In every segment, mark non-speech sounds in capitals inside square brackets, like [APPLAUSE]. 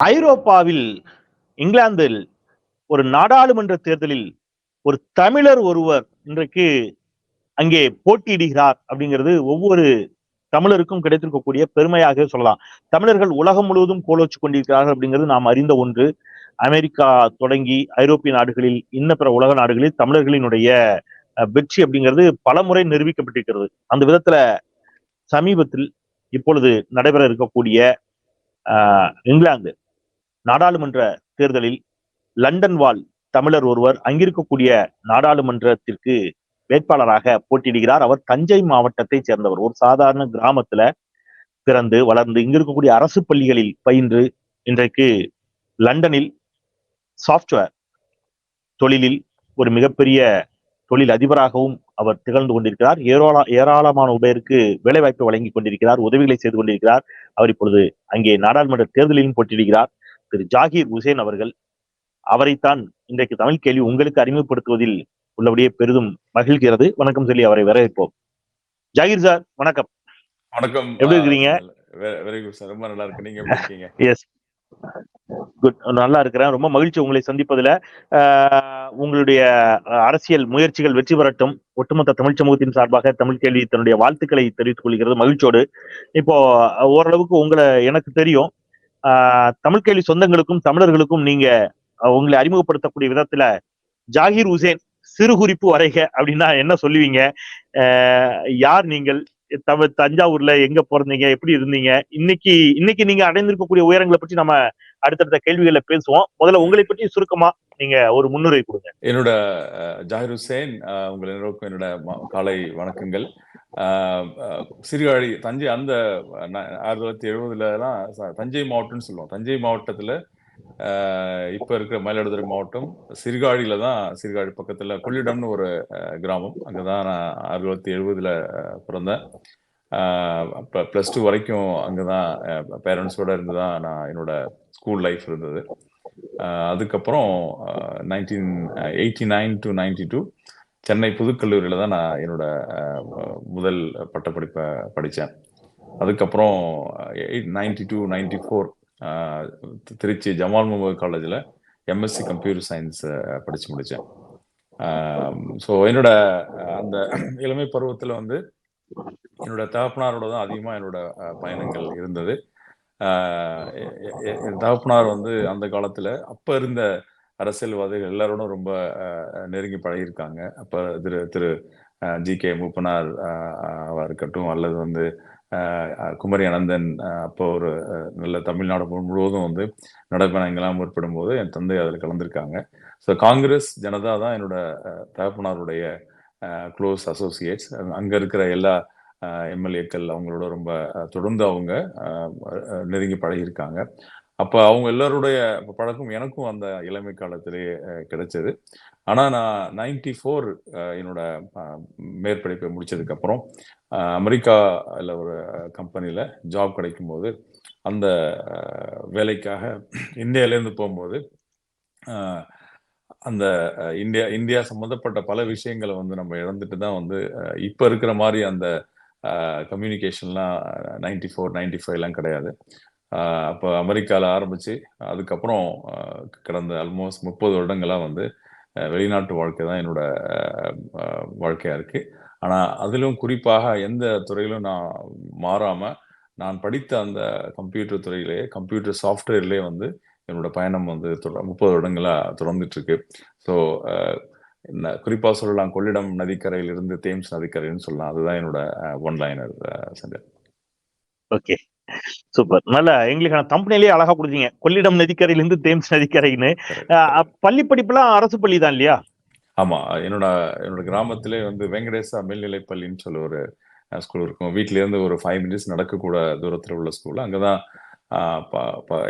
ஐரோப்பாவில் இங்கிலாந்தில் ஒரு நாடாளுமன்ற தேர்தலில் ஒரு தமிழர் ஒருவர் இன்றைக்கு அங்கே போட்டியிடுகிறார் அப்படிங்கிறது ஒவ்வொரு தமிழருக்கும் கிடைத்திருக்கக்கூடிய பெருமையாக சொல்லலாம். தமிழர்கள் உலகம் முழுவதும் கோலோச்சு கொண்டிருக்கிறார்கள் அப்படிங்கிறது நாம் அறிந்த ஒன்று. அமெரிக்கா தொடங்கி ஐரோப்பிய நாடுகளில் இன்ன பிற உலக நாடுகளில் தமிழர்களினுடைய அஹ், வெற்றி அப்படிங்கிறது பலமுறை நிரூபிக்கப்பட்டிருக்கிறது. அந்த விதத்துல சமீபத்தில் இப்பொழுது நடைபெற இருக்கக்கூடிய ஆஹ், இங்கிலாந்து. நாடாளுமன்ற தேர்தலில் லண்டன் வாழ் தமிழர் ஒருவர் அங்கிருக்கக்கூடிய நாடாளுமன்றத்திற்கு வேட்பாளராக போட்டியிடுகிறார். அவர் தஞ்சை மாவட்டத்தைச் சேர்ந்தவர். ஒரு சாதாரண கிராமத்துல பிறந்து வளர்ந்து இங்க இருக்கக்கூடிய அரசு பள்ளிகளில் பயின்று இன்றைக்கு லண்டனில் சாஃப்ட்வேர் தொழிலில் ஒரு மிகப்பெரிய தொழில் அதிபராகவும் அவர் திகழ்ந்து கொண்டிருக்கிறார். ஏராள ஏராளமான பேருக்கு வேலைவாய்ப்பு வழங்கி கொண்டிருக்கிறார் உதவிகளை செய்து கொண்டிருக்கிறார். அவர் இப்பொழுது அங்கே நாடாளுமன்ற தேர்தலிலும் போட்டியிடுகிறார். திரு ஜாகீர் உசேன் அவர்கள் அவரைத்தான் இன்றைக்கு தமிழ் கேள்வி உங்களுக்கு அறிமுகப்படுத்துவதில் உள்ளபடியே பெரிதும் மகிழ்கிறது. வணக்கம் சொல்லி அவரை வரவேற்போம். ஜாகீர் சார் வணக்கம். வணக்கம். எப்படி இருக்கிறீங்க? வெரி குட் சார் ரொம்ப நல்லா இருக்கு. நீங்க எப்படி இருக்கீங்க? [LAUGHS] எஸ் குட் நல்லா இருக்கிறேன். ரொம்ப மகிழ்ச்சி உங்களை சந்திப்பதுல. ஆஹ், உங்களுடைய அரசியல் முயற்சிகள் வெற்றி பெறட்டும். ஒட்டுமொத்த தமிழ் சமூகத்தின் சார்பாக தமிழ் கேள்வி தன்னுடைய வாழ்த்துக்களை தெரிவித்துக் கொள்கிறது. மகிழ்ச்சியோடு. இப்போ ஓரளவுக்கு உங்களை எனக்கு தெரியும். தமிழ் கேள்வி சொந்தங்களுக்கும் தமிழர்களுக்கும் நீங்க உங்களை அறிமுகப்படுத்தக்கூடிய விதத்துல ஜாகிர் உசேன் சிறு குறிப்பு வரைக அப்படின்னா என்ன சொல்லுவீங்க? ஆஹ், யார் நீங்கள்? தமிழ் தஞ்சாவூர்ல எங்க பிறந்தீங்க? எப்படி இருந்தீங்க? இன்னைக்கு இன்னைக்கு நீங்க அடைந்திருக்கக்கூடிய உயரங்களை பற்றி நம்ம அடுத்தடுத்த கேள்விகளை பேசுவோம். முதல்ல உங்களை பற்றி சுருக்கமா நீங்க ஒரு முன்னுரை கொடுங்க. என்னோட ஜாகிர் ஹுசேன் உங்கள் என்னோட காலை வணக்கங்கள். சிறுகாழி தஞ்சை அந்த ந- ஆயிரத்தி தொள்ளாயிரத்தி எழுபதுலலாம் ச- தஞ்சை மாவட்டம்னு சொல்லுவோம். தஞ்சை மாவட்டத்தில் இப்போ இப்ப இருக்கிற மயிலாடுதுறை மாவட்டம் சீர்காழியில தான் சிறுகாழி பக்கத்துல கொள்ளிடம்னு ஒரு கிராமம். அங்கதான் நான் ஆயிரத்தி தொள்ளாயிரத்தி எழுபதுல பிறந்தேன். அப்போ ப்ளஸ் டூ வரைக்கும் அங்கதான் பேரண்ட்ஸோட இருந்து தான் நான் என்னோட ஸ்கூல் லைஃப் இருந்தது. அதுக்கப்புறம் nineteen eighty nine to ninety two Chennai புதுக்கல்லூரியில் தான் நான் என்னோட முதல் பட்டப்படிப்பை படித்தேன். அதுக்கப்புறம் ninety two ninety four Trichy Jamal Mohamed காலேஜில் எம்எஸ்சி கம்ப்யூட்டர் சயின்ஸ் படித்து முடித்தேன். ஸோ என்னோட அந்த இளமை பருவத்தில் வந்து என்னோட தகப்பனாரோட தான் அதிகமாக என்னோட பயணங்கள் இருந்தது. என் தகப்பனார் வந்து அந்த காலத்தில் அப்போ இருந்த அரசியல்வாதிகள் எல்லாரோடும் ரொம்ப நெருங்கி பழகியிருக்காங்க. அப்ப திரு திரு ஜி கே மூப்பனார் ஆஹ், இருக்கட்டும் அல்லது வந்து ஆஹ், குமரி அனந்தன் அப்போ ஒரு நல்ல தமிழ்நாடு முழுவதும் வந்து நடைபயணங்கள்லாம் முற்படும் போது என் தந்தை அதில் கலந்திருக்காங்க. ஸோ காங்கிரஸ் ஜனதா தான் என்னோட தகப்பனாருடைய க்ளோஸ் அசோசியேட்ஸ் அங்க இருக்கிற எல்லா எம்எல்ஏக்கள் அவங்களோட ரொம்ப அஹ், தொடர்ந்து அவங்க அஹ், நெருங்கி பழகியிருக்காங்க. அப்போ அவங்க எல்லாருடைய பழக்கம் எனக்கும் அந்த இளமை காலத்திலேயே கிடைச்சது. ஆனால் நான் நைன்டி ஃபோர் என்னோட மேற்படிப்பை முடிச்சதுக்கு அப்புறம் அஹ், அமெரிக்காவில் ஒரு கம்பெனியில் ஜாப் கிடைக்கும் போது அந்த வேலைக்காக இந்தியாவிலேருந்து போகும்போது அந்த இந்தியா இந்தியா சம்மந்தப்பட்ட பல விஷயங்களை வந்து நம்ம இழந்துட்டு தான் வந்து இப்போ இருக்கிற மாதிரி அந்த கம்யூனிகேஷன்லாம் நைன்டி ஃபோர் நைன்டி ஃபைவ்லாம் கிடையாது. அப்போ அமெரிக்காவில் ஆரம்பிச்சு அதுக்கப்புறம் அஹ், கடந்த ஆல்மோஸ்ட் முப்பது வருடங்களாக வந்து அஹ், வெளிநாட்டு வாழ்க்கை தான் என்னோட வாழ்க்கையாக இருக்குது வாழ்க்கையா இருக்கு. ஆனால் அதிலும் குறிப்பாக எந்த துறையிலும் நான் மாறாம நான் படித்த அந்த கம்ப்யூட்டர் துறையிலேயே கம்ப்யூட்டர் சாஃப்ட்வேர்லேயே வந்து என்னோட பயணம் வந்து தொட- முப்பது வருடங்களா தொடர்ந்துட்டு இருக்கு ஸோ குறிப்பா சொல்லலாம் கொள்ளிடம் நதிக்கரையிலிருந்து தேம்ஸ் நதிக்கரைன்னு சொல்லலாம். அதுதான் என்னோட ஒன் லைனர் சண்டை ஓகே. சூப்பர். நல்ல எங்களுக்கான தம்பனிலேயே அழகா கொடுத்தீங்க. கொள்ளிடம் நதிக்கரையிலிருந்து தேம்ஸ் நதிக்கரைன்னு. பள்ளி படிப்புலாம் அரசு பள்ளி தான் இல்லையா? ஆமா என்னோட என்னோட கிராமத்திலே வந்து வெங்கடேசா மேல்நிலைப் பள்ளின்னு சொல்லி ஒரு ஸ்கூல் இருக்கும். வீட்ல இருந்து ஒரு ஃபைவ் மினிட்ஸ் நடக்கக்கூட தூரத்தில் உள்ள ஸ்கூல் அங்கதான்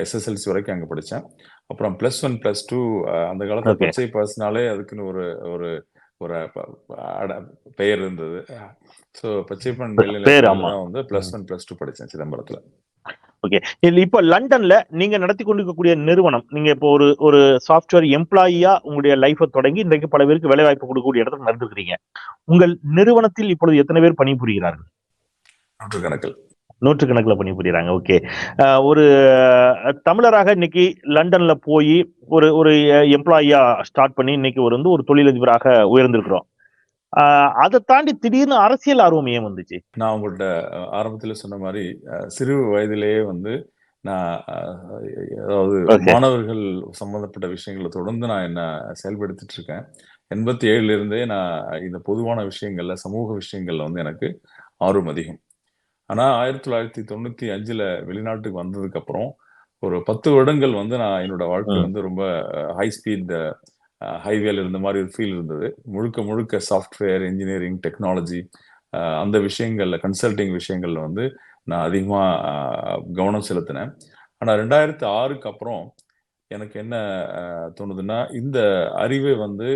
எஸ்எஸ்எல்சி வரைக்கும் அங்க படிச்சேன். அப்புறம் பிளஸ் ஒன் பிளஸ் டூ அந்த காலத்துல. பச்சை பர்சனாலே அதுக்குன்னு ஒரு ஒரு ஒரு பெயர் இருந்தது. ஸோ பச்சைப்பன் வந்து பிளஸ் ஒன் பிளஸ் டூ படிச்சேன் சிதம்பரத்துல. ஓகே இப்ப லண்டன்ல நீங்க நடத்தி கொண்டிருக்கக்கூடிய நிறுவனம் நீங்க இப்போ ஒரு ஒரு சாஃப்ட்வேர் எம்ப்ளாயியா உங்களுடைய லைஃபை தொடங்கி இன்றைக்கு பல பேருக்கு வேலை வாய்ப்பு கொடுக்கக்கூடிய இடத்துல நடந்துக்கிறீங்க. உங்கள் நிறுவனத்தில் இப்பொழுது எத்தனை பேர் பணிபுரிகிறார்கள்? நூற்றுக்கணக்கில். நூற்றுக்கணக்குல பணிபுரியறாங்க ஓகே ஒரு தமிழராக இன்னைக்கு லண்டன்ல போய் ஒரு ஒரு எம்ப்ளாயியா ஸ்டார்ட் பண்ணி இன்னைக்கு ஒரு வந்து ஒரு தொழிலதிபராக உயர்ந்திருக்கிறோம். அதை தாண்டி திடீர்னு அரசியல் ஆர்வம் ஏன் வந்துச்சு? நான் உங்கள்ட்ட அஹ், ஆரம்பத்துல சொன்ன மாதிரி சிறு வயதிலேயே வந்து நான் அதாவது. மாணவர்கள் சம்பந்தப்பட்ட விஷயங்களை தொடர்ந்து நான் என்ன செயல்படுத்திட்டு இருக்கேன். எண்பத்தி ஏழுல இருந்தே நான் இந்த பொதுவான விஷயங்கள்ல சமூக விஷயங்கள்ல வந்து எனக்கு ஆர்வம் அதிகம். ஆனா ஆயிரத்தி தொள்ளாயிரத்தி தொண்ணூத்தி அஞ்சுல வெளிநாட்டுக்கு வந்ததுக்கு அப்புறம் ஒரு பத்து வருடங்கள் வந்து நான் என்னோட வாழ்க்கை. வந்து ரொம்ப ஹை ஸ்பீட் ஹைவேல இருந்த மாதிரி ஒரு ஃபீல் இருந்தது முழுக்க முழுக்க சாஃப்ட்வேர் இன்ஜினியரிங் டெக்னாலஜி அந்த விஷயங்கள்ல கன்சல்டிங் விஷயங்கள்ல வந்து நான் அதிகமா அஹ், கவனம் செலுத்தினேன் ஆனா ரெண்டாயிரத்தி ஆறுக்கு அப்புறம் எனக்கு என்ன தோணுதுன்னா இந்த அறிவை வந்து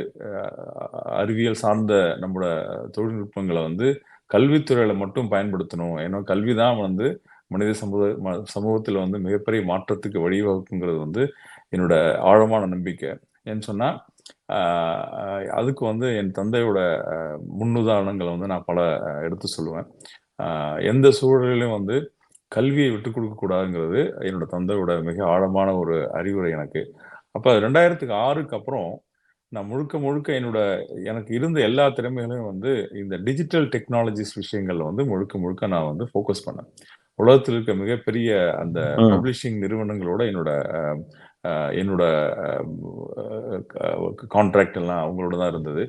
அறிவியல் சார்ந்த நம்மளோட தொழில்நுட்பங்களை வந்து கல்வித்துறையில மட்டும் பயன்படுத்தணும். ஏன்னா கல்வி தான் வந்து மனித சமூக சமூகத்தில் வந்து மிகப்பெரிய மாற்றத்துக்கு வழிவகுக்குங்கிறது வந்து என்னோட ஆழமான நம்பிக்கை. ஏன்னு சொன்னால் அதுக்கு வந்து என் தந்தையோட முன்னுதாரணங்களை வந்து நான் பல எடுத்து சொல்லுவேன். எந்த சூழலிலும் வந்து கல்வியை விட்டு கொடுக்கக்கூடாதுங்கிறது என்னோட தந்தையோட மிக ஆழமான ஒரு அறிவுரை எனக்கு. அப்போ ரெண்டாயிரத்துக்கு ஆறுக்கு அப்புறம் நான் முழுக்க முழுக்க என்னோட எனக்கு இருந்த எல்லா திறமைகளையும் வந்து இந்த டிஜிட்டல் டெக்னாலஜிஸ் விஷயங்கள்ல வந்து முழுக்க முழுக்க நான் வந்து ஃபோக்கஸ் பண்ணேன் உலகத்தில் இருக்க மிகப்பெரிய அந்த. பப்ளிஷிங் நிறுவனங்களோட என்னோட என்னோட கான்ட்ராக்ட் எல்லாம் அவங்களோட தான் இருந்தது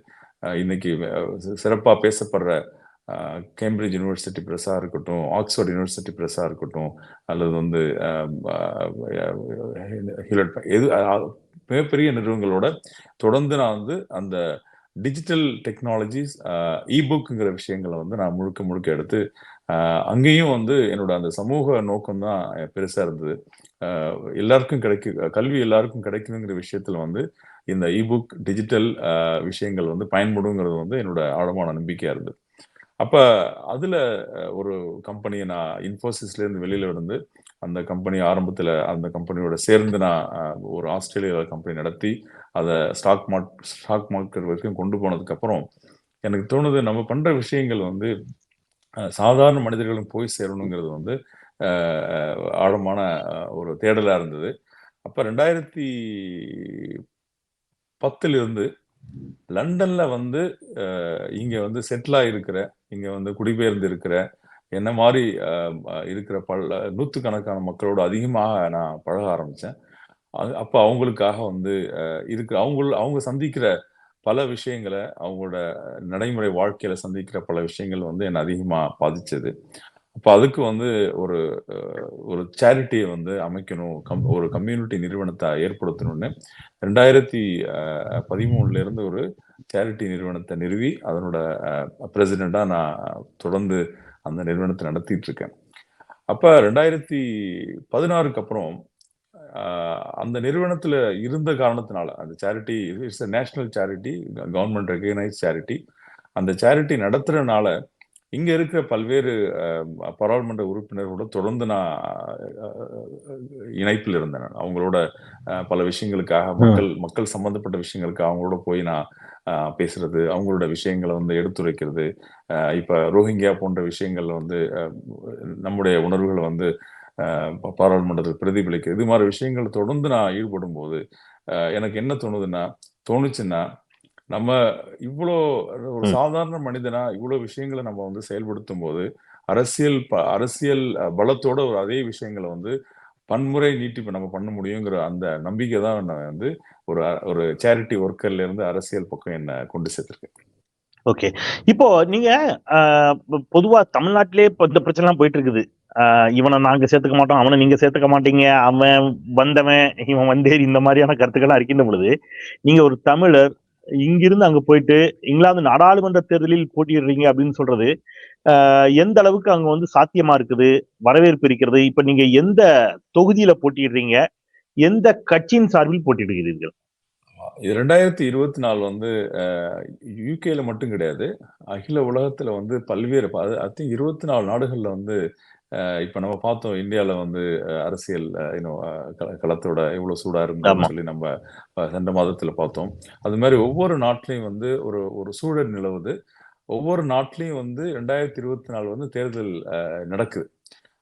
இன்னைக்கு அஹ், சிறப்பா பேசப்படுற கேம்பிரிட்ஜ் யூனிவர்சிட்டி ப்ரெஸ்ஸாக இருக்கட்டும் ஆக்ஸ்ஃபோர்ட் யூனிவர்சிட்டி ப்ரெஸ்ஸாக இருக்கட்டும் அல்லது வந்து எது மிகப்பெரிய நிறுவனங்களோட தொடர்ந்து நான் வந்து அந்த டிஜிட்டல் டெக்னாலஜிஸ் இபுக்குங்கிற விஷயங்களை வந்து நான் முழுக்க முழுக்க எடுத்து அங்கேயும் வந்து என்னோட அந்த சமூக நோக்கம் தான் இருந்தது. எல்லாருக்கும் கிடைக்கு கல்வி எல்லாருக்கும் கிடைக்கணுங்கிற விஷயத்துல வந்து இந்த இபுக் டிஜிட்டல் விஷயங்கள் வந்து பயன்படுங்கிறது வந்து என்னோட ஆழமான நம்பிக்கையாக இருந்தது. அப்போ அதில் ஒரு கம்பெனியை நான் இன்ஃபோசிஸ்லேருந்து வெளியில் இருந்து அந்த கம்பெனி ஆரம்பத்தில் அந்த கம்பெனியோட சேர்ந்து நான் ஒரு ஆஸ்திரேலியாவில் கம்பெனி நடத்தி அதை ஸ்டாக் மார்க் ஸ்டாக் மார்க்கெட் வரைக்கும் கொண்டு போனதுக்கப்புறம் எனக்கு தோணுது நம்ம பண்ணுற விஷயங்கள் வந்து சாதாரண மனிதர்களும் போய் சேரணுங்கிறது வந்து ஆழமான ஒரு தேடலாக இருந்தது. அப்போ ரெண்டாயிரத்தி பத்துலேருந்து இருந்து வந்து இங்கே வந்து செட்டில் ஆகிருக்கிற இங்கே வந்து குடிபெயர்ந்து இருக்கிற என்ன மாதிரி இருக்கிற பல நூற்றுக்கணக்கான மக்களோட அதிகமாக நான் பழக ஆரம்பித்தேன் அது- அவங்களுக்காக வந்து இருக்கிற அவங்க அவங்க சந்திக்கிற பல விஷயங்களை அவங்களோட நடைமுறை வாழ்க்கையில சந்திக்கிற பல விஷயங்கள் வந்து என்னை அதிகமாக பாதிச்சது. அப்போ அதுக்கு வந்து ஒரு ஒரு சேரிட்டியை வந்து அமைக்கணும் கம் ஒரு கம்யூனிட்டி நிறுவனத்தை ஏற்படுத்தணும்னு ரெண்டாயிரத்தி அஹ், பதிமூணுல இருந்து ஒரு சேரிட்டி நிறுவனத்தை நிறுவி அதனோட பிரசிடெண்டாக நான் தொடர்ந்து அந்த நிறுவனத்தை நடத்திட்டு இருக்கேன் அப்ப ரெண்டாயிரத்தி பதினாறுக்கு அப்புறம் அந்த நிறுவனத்துல இருந்த காரணத்தினால அந்த charity it's national charity government recognise charity அந்த சேரிட்டி நடத்துறதுனால இங்க இருக்கிற பல்வேறு பாராளுமன்ற உறுப்பினர்களோட தொடர்ந்து நான் இணைப்பில் இருந்தேன். அவங்களோட பல விஷயங்களுக்காக மக்கள் மக்கள் சம்பந்தப்பட்ட விஷயங்களுக்கு அவங்களோட போய் நான் பேசுறது அவங்களோட விஷயங்களை வந்து எடுத்துரைக்கிறது இப்ப ரோஹிங்கியா போன்ற விஷயங்கள்ல வந்து நம்முடைய உணர்வுகளை வந்து பாராளுமன்றத்தில் பிரதிபலிக்கிறது இது மாதிரி விஷயங்கள் தொடர்ந்து நான் ஈடுபடும் போது எனக்கு என்ன தோணுதுன்னா தோணுச்சுன்னா நம்ம இவ்வளோ ஒரு. சாதாரண மனிதனா இவ்வளோ விஷயங்களை நம்ம வந்து செயல்படுத்தும் போது அரசியல் ப- அரசியல் பலத்தோட ஒரு அதே விஷயங்களை வந்து பன்முறை நீட்டிப்பு நம்ம பண்ண முடியுங்கிற அந்த நம்பிக்கை தான் நான் வந்து ஒரு ஒரு சேரிட்டி ஒர்க்கர்ல இருந்து அரசியல் பக்கம் என்ன கொண்டு சேர்த்திருக்கேன் ஓகே இப்போ நீங்க ஆஹ், பொதுவா தமிழ்நாட்டிலே இப்போ இந்த பிரச்சனை எல்லாம் போயிட்டு இருக்குது ஆஹ், இவனை நாங்க சேர்த்துக்க மாட்டோம் அவனை நீங்க சேர்த்துக்க மாட்டீங்க அவன் வந்தவன் இவன் வந்தேரி இந்த மாதிரியான கருத்துக்கள்லாம் இருக்கின்ற பொழுது நீங்க ஒரு தமிழர் இங்கிருந்து அங்க போயிட்டு இங்கிலாந்து நாடாளுமன்ற தேர்தலில் போட்டியிடுறீங்க அப்படின்னு சொல்றது எந்த அளவுக்கு அங்க வந்து சாத்தியமா இருக்குது? வரவேற்பு இருக்கிறது. இப்ப நீங்க எந்த தொகுதியில போட்டியிடுறீங்க? எந்த கட்சியின் சார்பில் போட்டியிடுகிறீர்கள்? இது ரெண்டாயிரத்தி இருபத்தி நாலு வந்து யூகேல மட்டும் கிடையாது. அகில உலகத்துல வந்து பல்வேறு ஐ திங்க் இருபத்தி நாலு நாடுகள்ல வந்து இப்ப நம்ம பார்த்தோம் இந்தியால வந்து அரசியல் இன்னும் களத்தோட எவ்வளவு சூடா ஆமா. இருந்ததுன்னு சொல்லி நம்ம சென்ற மாதத்துல பார்த்தோம். அது மாதிரி ஒவ்வொரு நாட்டிலையும் வந்து ஒரு ஒரு சூழல் நிலவுது. ஒவ்வொரு நாட்டிலையும் வந்து ரெண்டாயிரத்தி இருபத்தி நாலு வந்து தேர்தல் நடக்குது.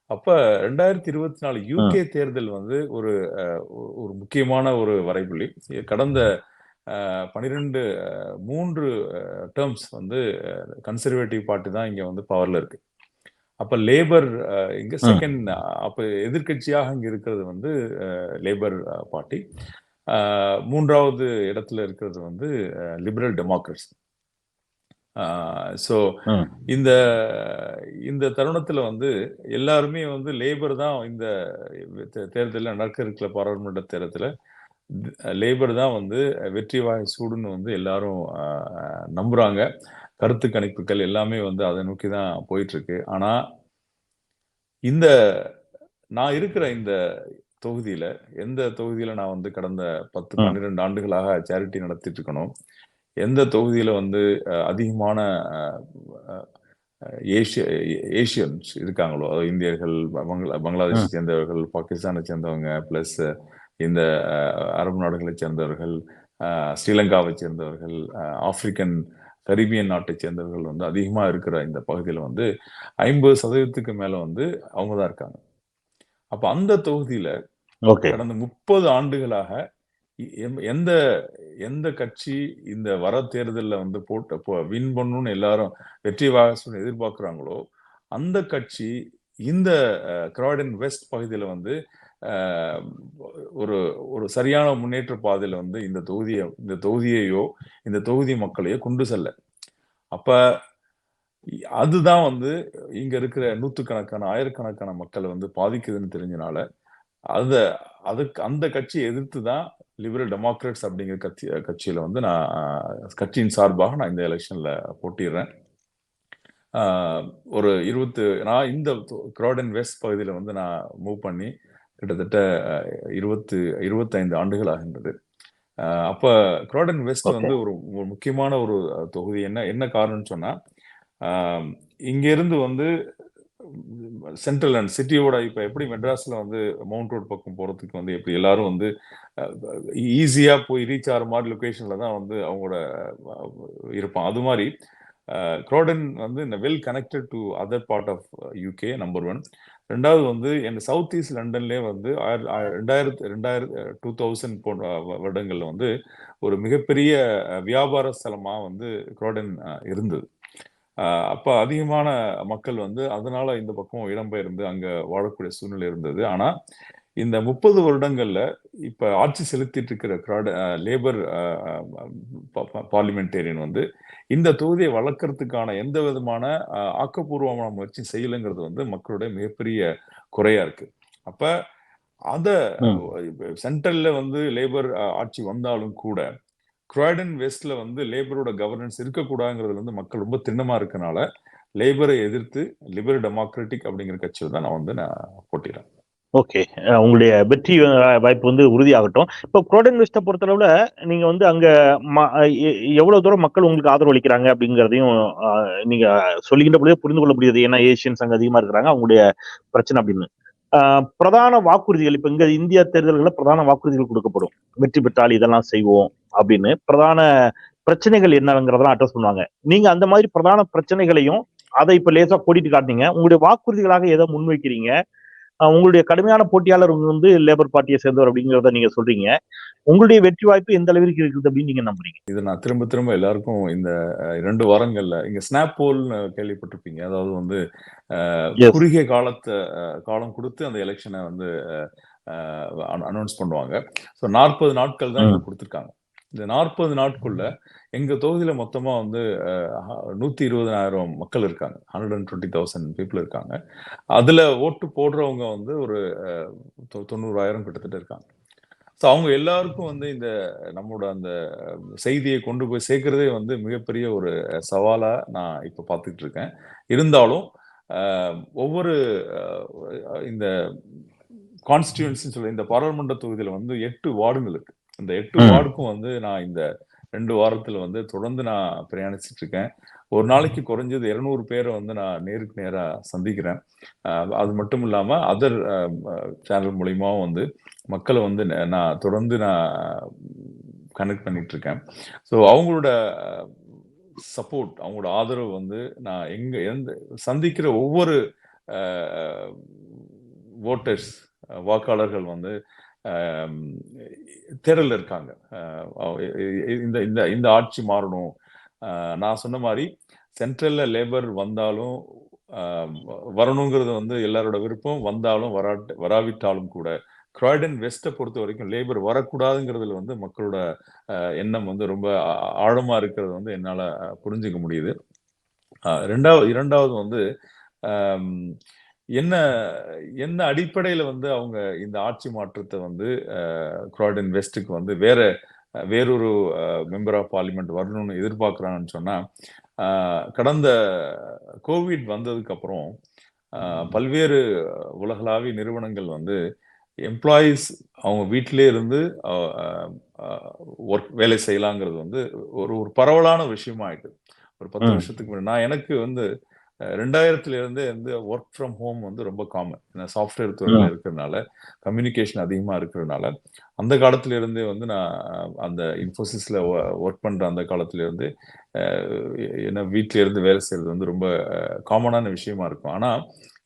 அப்ப ரெண்டாயிரத்தி இருபத்தி நாலு யூகே தேர்தல் வந்து ஒரு ஒரு- முக்கியமான ஒரு வரைபுள்ளி. கடந்த பனிரெண்டு மூன்று டேர்ம்ஸ் வந்து கன்சர்வேட்டிவ் பார்ட்டி தான் இங்க வந்து பவர்ல இருக்கு. அப்ப லேபர் இங்க. செகண்ட் அப்ப எதிர்க்கட்சியாக இங்க இருக்கிறது வந்து லேபர் பார்ட்டி மூன்றாவது இடத்துல இருக்கிறது வந்து லிபரல் டெமோக்ரட்ஸ் ஸோ. இந்த இந்த தருணத்துல வந்து எல்லாருமே வந்து லேபர் தான் இந்த தேர்தல்ல நடக்க இருக்கிற பாராளுமன்ற தேர்தல லேபர் தான் வந்து வெற்றி வாகை சூடுன்னு வந்து எல்லாரும் நம்புறாங்க கருத்து கணிப்புகள் எல்லாமே வந்து அதை நோக்கி தான் போயிட்டு இருக்கு ஆனா இந்த நான் இருக்கிற இந்த தொகுதியில எந்த தொகுதியில நான் வந்து கடந்த பத்து. பன்னிரெண்டு ஆண்டுகளாக சேரிட்டி நடத்திட்டு இருக்கணும் எந்த தொகுதியில வந்து அதிகமான ஏசிய ஏசியன்ஸ் இருக்காங்களோ அதாவது இந்தியர்கள் பங்களா பங்களாதேஷை. சேர்ந்தவர்கள் பாகிஸ்தானை சேர்ந்தவங்க பிளஸ் இந்த அரபு நாடுகளை சேர்ந்தவர்கள் ஸ்ரீலங்காவை சேர்ந்தவர்கள் ஆப்பிரிக்கன் கரீபியன் நாட்டை சேர்ந்தவர்கள் வந்து அதிகமா இருக்கிற இந்த பகுதியில வந்து ஐம்பது சதவீதத்துக்கு மேல வந்து அவங்க தான் இருக்காங்க அப்ப அந்த தொகுதியில கடந்த முப்பது ஆண்டுகளாக எந்த எந்த கட்சி இந்த வர தேர்தலில் வந்து போட்ட வின் பண்ணணும்னு எல்லாரும் வெற்றி வாகசம் எதிர்பார்க்குறாங்களோ அந்த கட்சி இந்த கிராடன் வெஸ்ட் பகுதியில் வந்து ஒரு ஒரு சரியான முன்னேற்ற பாதையில் வந்து இந்த தொகுதியை இந்த தொகுதியையோ இந்த தொகுதி மக்களையோ கொண்டு செல்ல. அப்போ அதுதான் வந்து இங்கே இருக்கிற நூற்றுக்கணக்கான ஆயிரக்கணக்கான மக்களை வந்து பாதிக்குதுன்னு தெரிஞ்சனால அதை அதுக்கு அந்த கட்சியை எதிர்த்து தான் லிபரல் டெமோக்ராட்ஸ் அப்படிங்கிற கட்சி கட்சியில வந்து நான் கட்சியின் சார்பாக நான் இந்த எலெக்ஷன்ல போட்டிடுறேன் ஒரு இருபத்து நான் இந்த கிராடன் வெஸ்ட் பகுதியில வந்து நான் மூவ் பண்ணி கிட்டத்தட்ட இருபத்து இருபத்தைந்து ஆண்டுகள் ஆகின்றது. அப்ப கிராடன் வெஸ்ட் வந்து ஒரு முக்கியமான ஒரு தொகுதி. என்ன என்ன காரணம்னு சொன்னா ஆஹ், இங்க இருந்து வந்து சென்ட்ரல் அண்ட் சிட்டியோட இப்போ எப்படி மெட்ராஸில் வந்து மவுண்ட் ரோட் பக்கம் போகிறதுக்கு வந்து எப்படி எல்லாரும் வந்து ஈஸியாக போய் ரீச் ஆகிற மாதிரி லொக்கேஷனில் தான் வந்து அவங்களோட இருப்பான். அது மாதிரி க்ரோடன் வந்து இந்த well connected to other part of UK number one ரெண்டாவது வந்து என் சவுத் ஈஸ்ட் லண்டன்லேயே வந்து ஆயிர- ரெண்டாயிரத்து ரெண்டாயிரத்து டூ தௌசண்ட் போன்ற வருடங்களில் வந்து ஒரு மிகப்பெரிய வியாபார ஸ்தலமாக வந்து க்ரோடன் இருந்தது. அப்ப அதிகமான மக்கள் வந்து அதனால இந்த பக்கம் இடம்பெயர்ந்து அங்க வாழக்கூடிய சூழ்நிலை இருந்தது ஆனா இந்த முப்பது வருடங்கள்ல இப்ப ஆட்சி செலுத்திட்டு இருக்கிற கிராட லேபர் பார்லிமெண்டேரியன் வந்து இந்த தொகுதியை வளர்க்கறதுக்கான எந்த விதமான ஆக்கப்பூர்வமான முயற்சி செய்யலைங்கிறது வந்து மக்களுடைய மிகப்பெரிய குறையா இருக்கு அப்ப அத. சென்ட்ரல்ல வந்து லேபர் ஆட்சி வந்தாலும் கூட குவாடன் வெஸ்ட்ல வந்து லேபரோட கவர்னன்ஸ் இருக்கக்கூடாதுங்கிறது வந்து மக்கள் ரொம்ப திண்ணமா இருக்கனால லேபரை எதிர்த்து லிபரல் டெமோக்ராட்டிக் அப்படிங்கிற கட்சியில் தான் நான் வந்து நான் போட்டிடுறேன் ஓகே உங்களுடைய வெற்றி வாய்ப்பு வந்து உறுதியாகட்டும். இப்போ குரோடன் வெஸ்ட்டை பொறுத்தளவுல நீங்கள் வந்து அங்கே ம- எ- தூரம் மக்கள் உங்களுக்கு ஆதரவு அளிக்கிறாங்க அப்படிங்கிறதையும் நீங்கள் சொல்லிக்கின்ற பொழுதே புரிந்து கொள்ள முடியாது. ஏன்னா ஏசியன்ஸ் அங்கே அதிகமாக இருக்கிறாங்க. அவங்களுடைய பிரச்சனை அப்படின்னு. பிரதான வாக்குறுதிகள் இப்ப இங்க இந்திய தேர்தல்களில் பிரதான வாக்குறுதிகள் கொடுக்கப்படும். வெற்றி பெற்றால் இதெல்லாம் செய்வோம் அப்படின்னு பிரதான பிரச்சனைகள் என்னங்கிறதெல்லாம் அட்ரஸ் பண்ணுவாங்க. நீங்க அந்த மாதிரி பிரதான பிரச்சனைகளையும் அதை இப்ப லேசா கூட்டிட்டு காட்டினீங்க. உங்களுடைய வாக்குறுதிகளாக எதை முன்வைக்கிறீங்க? உங்களுடைய கடுமையான போட்டியாளர் வந்து லேபர் பார்ட்டியை சேர்ந்தவர் அப்படிங்கிறத நீங்க சொல்றீங்க. உங்களுடைய வெற்றி வாய்ப்பு எந்த அளவிற்கு இருக்குது அப்படின்னு நீங்க நம்புறீங்க? இதை நான் திரும்ப திரும்ப எல்லாருக்கும் இந்த இரண்டு வாரங்கள்ல இங்க ஸ்னாப் போல்னு கேள்விப்பட்டிருப்பீங்க. அதாவது வந்து. குறுகிய காலத்தை காலம் கொடுத்து அந்த எலெக்ஷனை வந்து அனௌன்ஸ் பண்ணுவாங்க. ஸோ நாற்பது நாட்கள் தான் கொடுத்துருக்காங்க. இந்த நாற்பது நாட்குள்ள எங்க தொகுதியில மொத்தமா வந்து நூத்தி இருபதனாயிரம் மக்கள் இருக்காங்க. Hundred and twenty thousand people இருக்காங்க. அதுல ஓட்டு போடுறவங்க வந்து ஒரு தொ- தொண்ணூறாயிரம் கிட்டத்தட்ட இருக்காங்க. ஸோ அவங்க எல்லாருக்கும் வந்து இந்த நம்மளோட அந்த செய்தியை கொண்டு போய் சேர்க்கறதே வந்து மிகப்பெரிய ஒரு சவாலா நான் இப்ப பார்த்துக்கிட்டு இருக்கேன். இருந்தாலும் ஒவ்வொரு இந்த கான்ஸ்டியூன்சின்னு சொல்லி இந்த பாராளுமன்ற தொகுதியில் வந்து எட்டு வார்டுகள் இருக்கு. இந்த எட்டு. வார்டுக்கும் வந்து நான் இந்த ரெண்டு வாரத்துல வந்து தொடர்ந்து நான் பிரயாணிச்சிட்டு இருக்கேன் ஒரு நாளைக்கு குறைஞ்சது இருநூறு பேரை வந்து நான் நேருக்கு நேரா சந்திக்கிறேன். அது மட்டும் இல்லாம அதர் சேனல் மூலியமாவும் வந்து மக்களை வந்து நான் தொடர்ந்து நான் கனெக்ட் பண்ணிட்டு இருக்கேன் ஸோ அவங்களோட சப்போர்ட் அவங்களோட ஆதரவு வந்து நான் எங்க எந்த சந்திக்கிற ஒவ்வொரு ஓட்டர்ஸ் வாக்காளர்கள் வந்து ஆம், இருக்காங்க. இந்த இந்த இந்த ஆட்சி மாறணும். நான் சொன்ன மாதிரி சென்ட்ரல்ல லேபர் வந்தாலும் வரணுங்கிறது வந்து எல்லாரோட விருப்பம். வந்தாலும் வராட்டு வராவிட்டாலும் கூட கிராய்டன் வெஸ்ட்டை பொறுத்த வரைக்கும் லேபர் வரக்கூடாதுங்கிறதுல வந்து மக்களோட எண்ணம் வந்து ரொம்ப ஆ- இருக்கிறது வந்து என்னால் புரிஞ்சுக்க முடியுது. ரெண்டாவது இரண்டாவது வந்து என்ன என்ன அடிப்படையில வந்து அவங்க இந்த ஆட்சி மாற்றத்தை வந்து கிராய்டன் வெஸ்ட்டுக்கு வந்து வேற வேறொரு மெம்பர் ஆஃப் பார்லிமெண்ட் வரணும்னு எதிர்பார்க்குறாங்கன்னு சொன்னா கடந்த கோவிட் வந்ததுக்கு அப்புறம் பல்வேறு உலகளாவிய நிறுவனங்கள் வந்து எம்ப்ளாயீஸ் அவங்க வீட்டிலே இருந்து ஒர்க் வேலை செய்யலாங்கிறது வந்து ஒரு ஒரு பரவலான விஷயமா ஆயிட்டு ஒரு பத்து. வருஷத்துக்கு முன்னாடி நான் எனக்கு வந்து அஹ், ரெண்டாயிரத்துல இருந்தே வந்து ஒர்க் ஃப்ரம் ஹோம் வந்து ரொம்ப காமன் ஏன்னா சாஃப்ட்வேர் துறையில. இருக்கிறதுனால கம்யூனிகேஷன் அதிகமா இருக்கிறதுனால அந்த காலத்துல இருந்தே வந்து நான் அந்த இன்ஃபோசிஸ்ல ஒர்க் பண்ற அந்த காலத்துல இருந்து அஹ், என்ன வீட்ல இருந்து வேலை செய்யறது வந்து ரொம்ப காமனான விஷயமா இருக்கும். ஆனா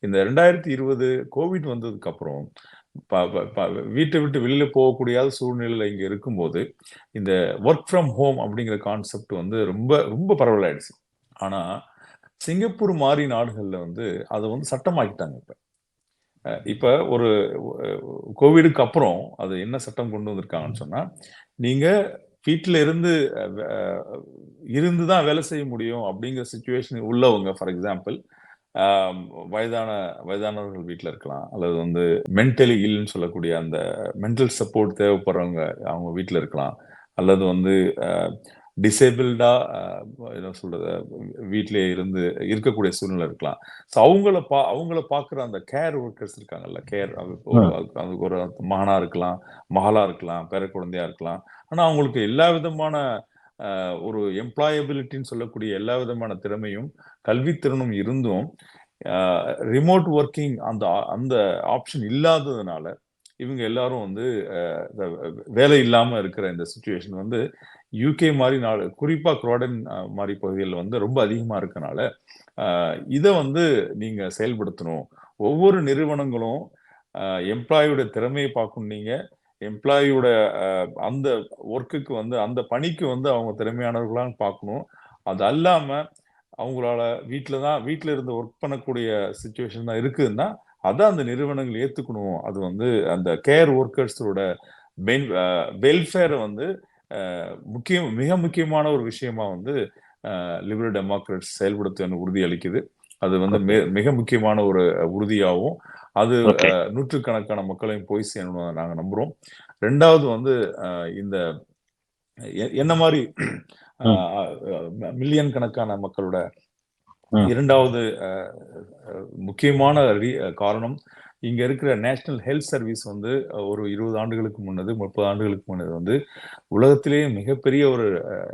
இந்த ரெண்டாயிரத்தி இருபது கோவிட் வந்ததுக்கு அப்புறம் வீட்டை விட்டு வெளியில போகக்கூடிய சூழ்நிலையில இங்க இருக்கும்போது இந்த ஒர்க் ஃப்ரம் ஹோம் அப்படிங்கிற கான்செப்ட் வந்து ரொம்ப ரொம்ப பரவலாயிடுச்சு. ஆனா சிங்கப்பூர் மாதிரி நாடுகளில் வந்து அதை வந்து சட்டமாக்கிட்டாங்க இப்போ. இப்போ ஒரு கோவிடுக்கு அப்புறம் அது என்ன சட்டம் கொண்டு வந்திருக்காங்கன்னு சொன்னால் நீங்கள் வீட்டில் இருந்து இருந்து தான் வேலை செய்ய முடியும் அப்படிங்கிற சுச்சுவேஷன் உள்ளவங்க ஃபார் எக்ஸாம்பிள் வயதான வயதானவர்கள் வீட்டில் இருக்கலாம். அல்லது வந்து மென்டலி இல்னு சொல்லக்கூடிய அந்த மென்டல் சப்போர்ட் தேவைப்படுறவங்க அவங்க வீட்டில் இருக்கலாம். அல்லது வந்து டிசேபிள்டா என்ன சொல்றது வீட்டிலே இருந்து இருக்கக்கூடிய சூழ்நிலை இருக்கலாம். ஸோ அவங்கள பா அவங்கள பார்க்குற அந்த கேர் ஒர்க்கர்ஸ் இருக்காங்கல்ல கேர் அதுக்கு ஒரு மகனா இருக்கலாம் மகளா இருக்கலாம் பேர குழந்தையா இருக்கலாம். ஆனா அவங்களுக்கு எல்லா விதமான ஒரு எம்ப்ளாயபிலிட்டின்னு சொல்லக்கூடிய எல்லா விதமான திறமையும் கல்வித்திறனும் இருந்தும் ரிமோட் ஒர்க்கிங் அந்த அந்த ஆப்ஷன் இல்லாததுனால இவங்க எல்லாரும் வந்து வேலை இல்லாம இருக்கிற இந்த சுச்சுவேஷன் வந்து யூகே மாதிரி நாடு குறிப்பா குரோடன் மாதிரி பகுதிகளில் வந்து ரொம்ப அதிகமா இருக்கனால இதை வந்து நீங்க செயல்படுத்தணும். ஒவ்வொரு நிறுவனங்களும் எம்ப்ளாயோட திறமையை பார்க்கணும் நீங்க. எம்ப்ளாயோட அந்த ஒர்க்குக்கு வந்து அந்த பணிக்கு வந்து அவங்க திறமையானவர்களான்னு பார்க்கணும். அது அல்லாம அவங்களால வீட்டில் தான் வீட்டில் இருந்து ஒர்க் பண்ணக்கூடிய சுச்சுவேஷன் தான் இருக்குதுன்னா அதை அந்த நிறுவனங்கள் ஏற்றுக்கணும் அது வந்து அந்த கேர் ஒர்க்கர்ஸோட பென் வெல்ஃபேரை வந்து அஹ், முக்கியம் மிக முக்கியமான ஒரு விஷயமா வந்து லிபரல் டெமோக்ராட்ஸ் செயல்படுத்த உறுதி அளிக்குது. அது வந்து மிக முக்கியமான ஒரு உறுதியாகவும் அது நூற்றுக்கணக்கான மக்களையும் போய் சேரணும் நாங்க நம்புறோம். ரெண்டாவது வந்து இந்த என்ன மாதிரி மில்லியன் கணக்கான மக்களோட. இரண்டாவது முக்கியமான காரணம் இங்க இருக்கிற நேஷனல் ஹெல்த் சர்வீஸ் வந்து ஒரு இருபது ஆண்டுகளுக்கு முன்னது முப்பது ஆண்டுகளுக்கு முன்னது வந்து உலகத்திலேயே மிகப்பெரிய ஒரு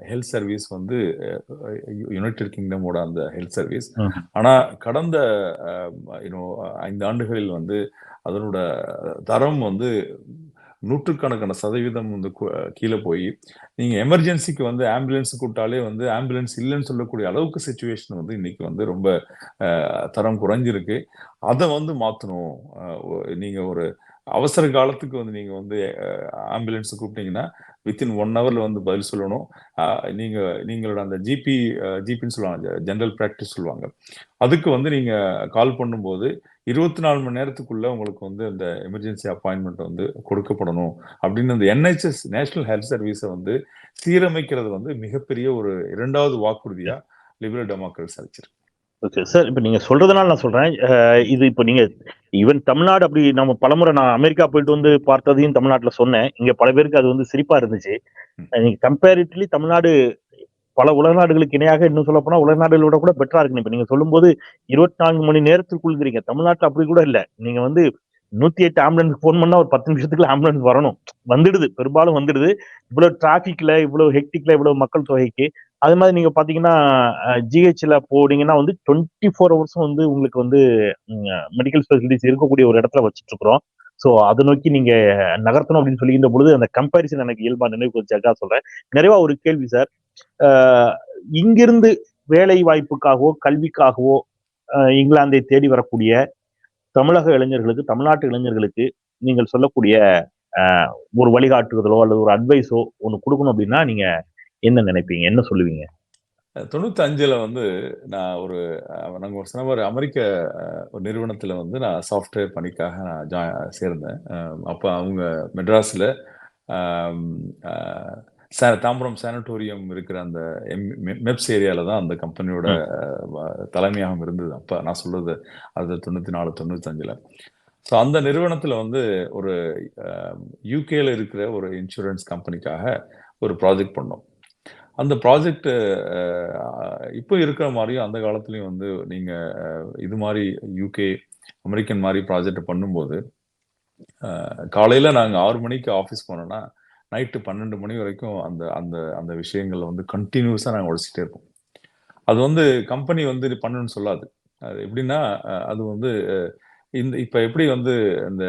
ஹெல்த் சர்வீஸ் வந்து யுனைடெட் கிங்டமோட அந்த ஹெல்த் சர்வீஸ். ஆனா கடந்த ஐந்து ஆண்டுகளில் வந்து அதனோட தரம் வந்து நூற்றுக்கணக்கான சதவீதம் வந்து கீழே போய் நீங்கள் எமர்ஜென்சிக்கு வந்து ஆம்புலன்ஸ் கூப்பிட்டாலே வந்து ஆம்புலன்ஸ் இல்லைன்னு சொல்லக்கூடிய அளவுக்கு சுச்சுவேஷன் வந்து இன்னைக்கு வந்து ரொம்ப தரம் குறைஞ்சிருக்கு. அதை வந்து மாற்றணும் நீங்கள் ஒரு அவசர காலத்துக்கு வந்து நீங்கள் வந்து ஆம்புலன்ஸ் கூப்பிட்டீங்கன்னா வித்தின் ஒன் ஹவர்ல வந்து பதில் சொல்லணும். நீங்க நீங்களோட அந்த ஜிபி ஜிபின்னு சொல்லுவாங்க ஜென்ரல் ப்ராக்டிஸ் சொல்லுவாங்க. அதுக்கு வந்து நீங்க கால் பண்ணும்போது இருபத்தி நாலு மணி நேரத்துக்குள்ள உங்களுக்கு வந்து அந்த எமர்ஜென்சி அப்பாயின்மெண்ட் வந்து கொடுக்கப்படணும். அப்படின்னு அந்த என்ஹெச்எஸ் நேஷனல் ஹெல்த் சர்வீஸை வந்து சீரமைக்கிறது வந்து மிகப்பெரிய ஒரு இரண்டாவது வாக்குறுதியா லிபரல் டெமோக்ராட்ஸ் அளிச்சிருக்கு. ஓகே சார் இப்போ நீங்க சொல்றதுனால நான் சொல்றேன். அஹ் இது இப்போ நீங்க ஈவன் தமிழ்நாடு அப்படி நம்ம பலமுறை நான் அமெரிக்கா போயிட்டு வந்து பார்த்ததையும் தமிழ்நாட்டுல சொன்னேன். இங்க பல பேருக்கு அது வந்து சிரிப்பா இருந்துச்சு. ம். நீங்க கம்பேரிட்டிவ்லி தமிழ்நாடு பல உலக நாடுகளுக்கு இணையாக இன்னும் சொல்ல போனா உலக நாடுகளோட கூட பெட்டரா இருக்கு இப்ப நீங்க சொல்லும்போது இருபத்தி நான்கு மணி நேரத்துக்குள்ங்கிறீங்க தமிழ்நாட்டுல அப்படி கூட இல்ல. நீங்க வந்து நூத்தி எட்டு ஆம்புலன்ஸ் ஃபோன் பண்ணா ஒரு பத்து நிமிஷத்துக்குள்ள ஆம்புலன்ஸ் வரணும். வந்துடுது. பெரும்பாலும் வந்துடுது. இவ்வளவு டிராபிக்ல இவ்வளவு ஹெக்டிக்ல இவ்வளவு மக்கள் தொகைக்கு அது மாதிரி நீங்க பாத்தீங்கன்னா ஜிஹெச்ல போனீங்கன்னா வந்து டுவெண்ட்டி ஃபோர் ஹவர்ஸும் வந்து உங்களுக்கு வந்து மெடிக்கல் ஃபெசிலிட்டிஸ் இருக்கக்கூடிய ஒரு இடத்துல வச்சுட்டு இருக்கிறோம் ஸோ அதை நோக்கி நீங்க நகர்த்தணும் அப்படின்னு சொல்லிக்கின்ற பொழுது அந்த கம்பேரிசன் எனக்கு இயல்பா நினைவு வச்சாக்கா சொல்றேன். நிறைவா ஒரு கேள்வி சார். இங்கிருந்து வேலை வாய்ப்புக்காகவோ கல்விக்காகவோ இங்கிலாந்தை தேடி வரக்கூடிய தமிழக இளைஞர்களுக்கு தமிழ்நாட்டு இளைஞர்களுக்கு நீங்கள் சொல்லக்கூடிய ஒரு வழிகாட்டுதலோ அல்லது ஒரு அட்வைஸோ ஒன்று கொடுக்கணும் அப்படின்னா நீங்க என்ன நினைப்பீங்க? என்ன சொல்லுவீங்க? தொண்ணூத்தி அஞ்சுல வந்து நான் ஒரு அஹ், நாங்க ஒரு சில ஒரு அமெரிக்க ஒரு நிறுவனத்துல வந்து நான் சாஃப்ட்வேர் பணிக்காக நான் ஜா- சேர்ந்தேன். அப்ப அவங்க மெட்ராஸ்ல சா- தாம்பரம் சானட்டோரியம் இருக்கிற அந்த எம்- மெப்ஸ் ஏரியால தான் அந்த கம்பெனியோட அஹ், தலைமையகம் இருந்தது. அப்ப நான் சொல்றது அது தொண்ணூத்தி நாலு தொண்ணூத்தி அஞ்சுல ஸோ அந்த நிறுவனத்துல வந்து ஒரு யூகேல இருக்கிற ஒரு இன்சூரன்ஸ் கம்பெனிக்காக ஒரு ப்ராஜெக்ட் பண்ணோம். அந்த ப்ராஜெக்ட் இப்போ இருக்கிற மாதிரியும் அந்த காலத்துலயும் வந்து நீங்க இது மாதிரி யூகே அமெரிக்கன் மாதிரி ப்ராஜெக்ட் பண்ணும்போது காலையில் காலையில நாங்க ஆறு மணிக்கு ஆஃபீஸ் போனோம்னா நைட்டு பன்னெண்டு மணி வரைக்கும் அந்த அந்த அந்த விஷயங்களை வந்து கண்டினியூஸா நாங்கள் உழைச்சிட்டே இருப்போம். அது வந்து கம்பெனி வந்து இது பண்ணுன்னு சொல்லாது. அது எப்படின்னா அது வந்து இந்த இப்ப எப்படி வந்து இந்த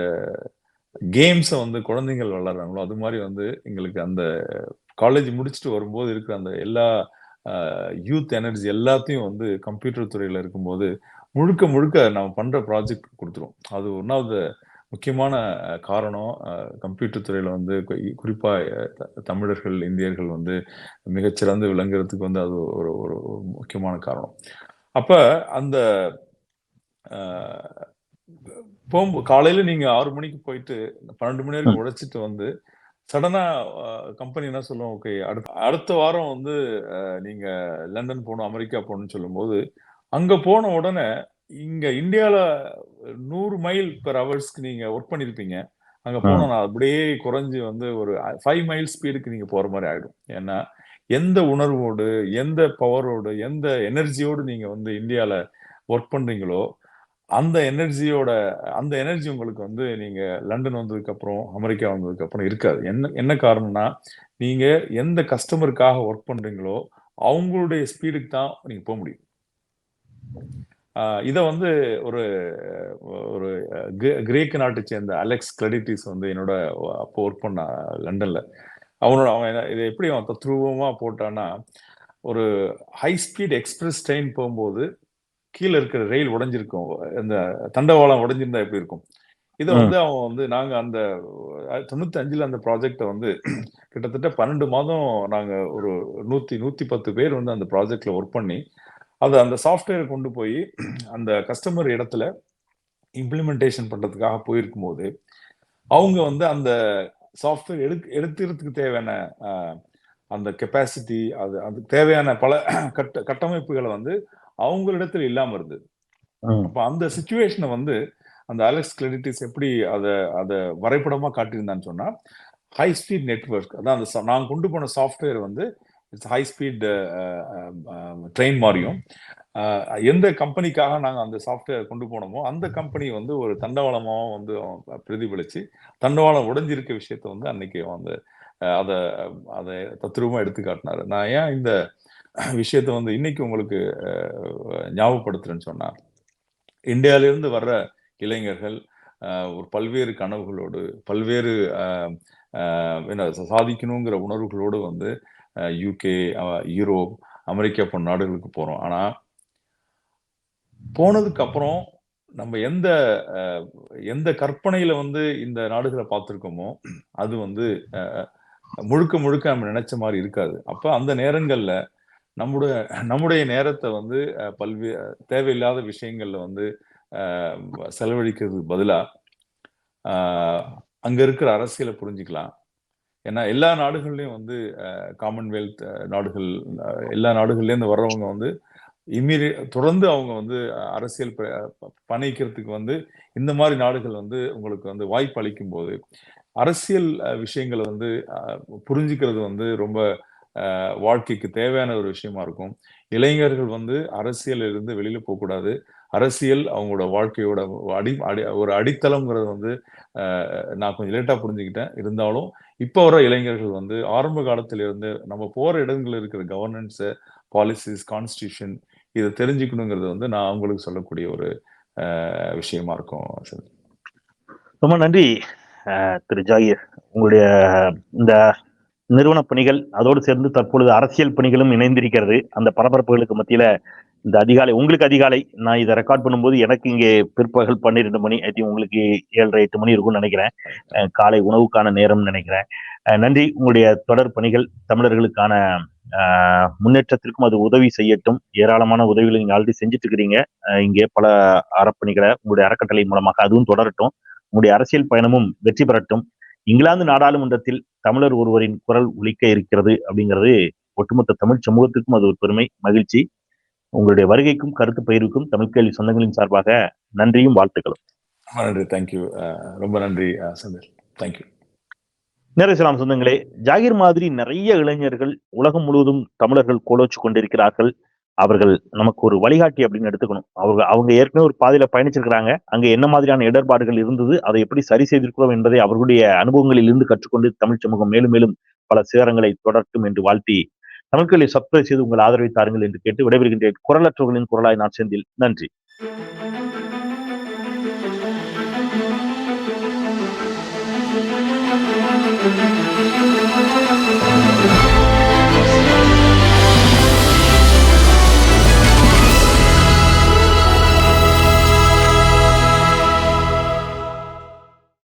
கேம்ஸை வந்து குழந்தைகள் விளையாடுறாங்களோ அது மாதிரி வந்து எங்களுக்கு அந்த காலேஜ் முடிச்சுட்டு வரும்போது இருக்கிற அந்த எல்லா யூத் எனர்ஜி எல்லாத்தையும் வந்து கம்ப்யூட்டர் துறையில இருக்கும்போது முழுக்க முழுக்க நம்ம பண்ற ப்ராஜெக்ட் கொடுத்துரும். அது ஒன்றாவது முக்கியமான காரணம். கம்ப்யூட்டர் துறையில வந்து கு- குறிப்பா அஹ், த- தமிழர்கள் இந்தியர்கள் வந்து மிகச்சிறந்து விளங்குறதுக்கு வந்து அது ஒரு ஒரு முக்கியமான காரணம். அப்ப அந்த அஹ், போகும்போ காலையில நீங்க ஆறு மணிக்கு போயிட்டு பன்னெண்டு மணி வரைக்கும் உழைச்சிட்டு வந்து சடனா கம்பெனி என்ன சொல்லும்? ஓகே அடுத்த அடுத்த வாரம் வந்து அஹ், நீங்க லண்டன் போகணும் அமெரிக்கா போகணும்னு சொல்லும்போது அங்க போன உடனே இங்க இந்தியால நூறு மைல் பெர் ஹவர்ஸ்க்கு நீங்க ஒர்க் பண்ணிருப்பீங்க. அங்க போனோம்னா அப்படியே குறைஞ்சு வந்து ஒரு ஃபைவ் மைல் ஸ்பீடுக்கு நீங்க போற மாதிரி ஆயிடும். ஏன்னா எந்த உணர்வோடு எந்த பவரோடு எந்த எனர்ஜியோடு நீங்க வந்து இந்தியால ஒர்க் பண்றீங்களோ அந்த எனர்ஜியோட அந்த எனர்ஜி உங்களுக்கு வந்து நீங்க லண்டன் வந்ததுக்கு அப்புறம் அமெரிக்கா வந்ததுக்கு அப்புறம் இருக்காது. என்ன என்ன காரணம்னா நீங்க எந்த கஸ்டமருக்காக ஒர்க் பண்றீங்களோ அவங்களுடைய ஸ்பீடுக்கு தான் நீங்க போக முடியும். இதை வந்து ஒரு ஒரு கிரே- கிரேக்க நாட்டை சேர்ந்த அலெக்ஸ் கிரெடிட்டிஸ் வந்து என்னோட அப்போ ஒர்க் பண்ண லண்டன்ல. அவனோட அவன் என்ன- இதை எப்படி அவன் தத்ரூபமா போட்டான்னா ஒரு ஹை ஸ்பீட் எக்ஸ்பிரஸ் ட்ரெயின் போகும்போது கீழே இருக்கிற ரயில் உடைஞ்சிருக்கும் இந்த தண்டவாளம் உடைஞ்சிருந்தா எப்படி இருக்கும் இதை. வந்து அவன் வந்து நாங்க அந்த தொண்ணூத்தி அஞ்சுல அந்த ப்ராஜெக்டை வந்து கிட்டத்தட்ட பன்னெண்டு மாதம் நாங்க ஒரு நூத்தி நூத்தி பத்து பேர் வந்து அந்த ப்ராஜெக்ட்ல ஒர்க் பண்ணி அதை அந்த சாஃப்ட்வேரை கொண்டு போய் அந்த கஸ்டமர் இடத்துல இம்ப்ளிமெண்டேஷன் பண்றதுக்காக போயிருக்கும் போது அவங்க வந்து அந்த சாஃப்ட்வேர் எடுக்க எடுத்துறதுக்கு தேவையான அந்த கெப்பாசிட்டி அது அதுக்கு தேவையான பல கட்ட கட்டமைப்புகளை வந்து அவங்களிடத்துல இல்லாம இருந்தது. அப்ப அந்த சுச்சுவேஷனை வந்து அந்த அலெக்ஸ் கிரெடிட்டிஸ் எப்படி அதை அதை வரைபடமா காட்டியிருந்தான்னு சொன்னா ஹை ஸ்பீட் நெட்வொர்க் அதான் அந்த நான் கொண்டு போன சாஃப்ட்வேர் வந்து இட்ஸ் ஹை ஸ்பீட் ட்ரெயின் மாதிரியும் எந்த கம்பெனிக்காக நாங்க அந்த சாஃப்ட்வேர் கொண்டு போனோமோ அந்த கம்பெனி வந்து ஒரு தண்டவாளமாவும் வந்து பிரதிபலிச்சு தண்டவாளம் உடைஞ்சிருக்க விஷயத்த வந்து அன்னைக்கு வந்து அதை அதை தத்ரூபமா எடுத்து காட்டினாரு. நான் ஏன் இந்த விஷயத்த வந்து இன்னைக்கு உங்களுக்கு ஞாபகப்படுத்துறேன்னு சொன்னார். இந்தியாவிலிருந்து வர்ற இளைஞர்கள் ஒரு பல்வேறு கனவுகளோடு பல்வேறு என்ன சாதிக்கணுங்கிற உணர்வுகளோடு வந்து யூகே யூரோப் அமெரிக்கா போன்ற நாடுகளுக்கு போகிறோம் ஆனால் போனதுக்கு அப்புறம் நம்ம எந்த எந்த கற்பனையில வந்து இந்த நாடுகளை பார்த்துருக்கோமோ அது வந்து முழுக்க முழுக்க நம்ம நினைச்ச மாதிரி இருக்காது. அப்போ அந்த நேரங்களில் நம்முடைய நம்முடைய நேரத்தை வந்து பல்வேறு பல்வே தேவையில்லாத விஷயங்கள்ல வந்து செலவழிக்கிறதுக்கு பதிலா அங்க இருக்கிற அரசியலை புரிஞ்சுக்கலாம். ஏன்னா எல்லா நாடுகள்லயும் வந்து காமன்வெல்த் நாடுகள் எல்லா நாடுகள்லேருந்து வர்றவங்க வந்து இம்மீடியட் தொடர்ந்து அவங்க வந்து அரசியல் ப- ப- பணிக்கிறதுக்கு வந்து இந்த மாதிரி நாடுகள் வந்து உங்களுக்கு வந்து வாய்ப்பு அளிக்கும் போது அரசியல் விஷயங்களை வந்து புரிஞ்சுக்கிறது வந்து ரொம்ப வாழ்க்கைக்கு தேவையான ஒரு விஷயமா இருக்கும். இளைஞர்கள் வந்து அரசியல் இருந்து வெளியில போகக்கூடாது. அரசியல் அவங்களோட வாழ்க்கையோட அடி அடி ஒரு அடித்தளம்ங்கிறது வந்து நான் கொஞ்சம் லேட்டா புரிஞ்சுக்கிட்டேன். இருந்தாலும் இப்போ வர இளைஞர்கள் வந்து ஆரம்ப காலத்துல இருந்து நம்ம போற இடங்கள்ல இருக்கிற கவர்னன்ஸ் பாலிசிஸ் கான்ஸ்டியூஷன் இதை தெரிஞ்சுக்கணுங்கிறது வந்து நான் அவங்களுக்கு சொல்லக்கூடிய ஒரு விஷயமா இருக்கும் ரொம்ப நன்றி அஹ், திரு ஜாகிர். உங்களுடைய இந்த நிறுவன பணிகள் அதோடு சேர்ந்து தற்பொழுது அரசியல் பணிகளும் இணைந்திருக்கிறது. அந்த பரபரப்புகளுக்கு மத்தியில இந்த அதிகாலை உங்களுக்கு அதிகாலை நான் இதை ரெக்கார்ட் பண்ணும்போது எனக்கு இங்கே பிற்பகல் பன்னிரெண்டு மணி ஐ திங்க் உங்களுக்கு ஏழரை எட்டு மணி இருக்கும்னு நினைக்கிறேன். காலை உணவுக்கான நேரம்னு நினைக்கிறேன். நன்றி. உங்களுடைய தொடர் பணிகள் தமிழர்களுக்கான ஆஹ் முன்னேற்றத்திற்கும் அது உதவி செய்யட்டும். ஏராளமான உதவிகளை நீங்கள் ஆல்ரெடி செஞ்சுட்டு இருக்கிறீங்க இங்கே பல அறப்பணிகளை உங்களுடைய அறக்கட்டளை மூலமாக அதுவும் தொடரட்டும். உங்களுடைய அரசியல் பயணமும் வெற்றி பெறட்டும். இங்கிலாந்து நாடாளுமன்றத்தில் தமிழர் ஒருவரின் குரல் ஒலிக்க இருக்கிறது அப்படிங்கிறது ஒட்டுமொத்த தமிழ் சமூகத்திற்கும் அது ஒரு பெருமை மகிழ்ச்சி. உங்களுடைய வருகைக்கும் கருத்து பயிர்வுக்கும் தமிழ் கேள்வி சொந்தங்களின் சார்பாக நன்றியும் வாழ்த்துக்களும். நன்றி தேங்க்யூ ரொம்ப நன்றி சந்தீர் தேங்க்யூ நேரசலாம் சொந்தங்களே ஜாகிர் மாதிரி நிறைய இளைஞர்கள் உலகம் முழுவதும் தமிழர்கள் கோலோச்சு கொண்டிருக்கிறார்கள். அவர்கள் நமக்கு ஒரு வழிகாட்டி அப்படின்னு எடுத்துக்கணும். அவங்க அவங்க ஏற்கனவே ஒரு பாதையில பயணிச்சிருக்கிறாங்க. அங்க என்ன மாதிரியான இடர்பாடுகள் இருந்தது அதை எப்படி சரி செய்திருக்கிறோம் என்பதை அவர்களுடைய அனுபவங்களில் இருந்து கற்றுக்கொண்டு தமிழ் சமூகம் மேலும் மேலும் பல சிகரங்களை தொடர்க்கும் என்று வாழ்த்தி தமிழ்களை சப்ஸ்கிரைப் செய்து உங்கள் ஆதரவை தாருங்கள் என்று கேட்டு விடைபெறுகின்றேன் குரலற்றவர்களின் குரலாய் நான் செந்தில். நன்றி.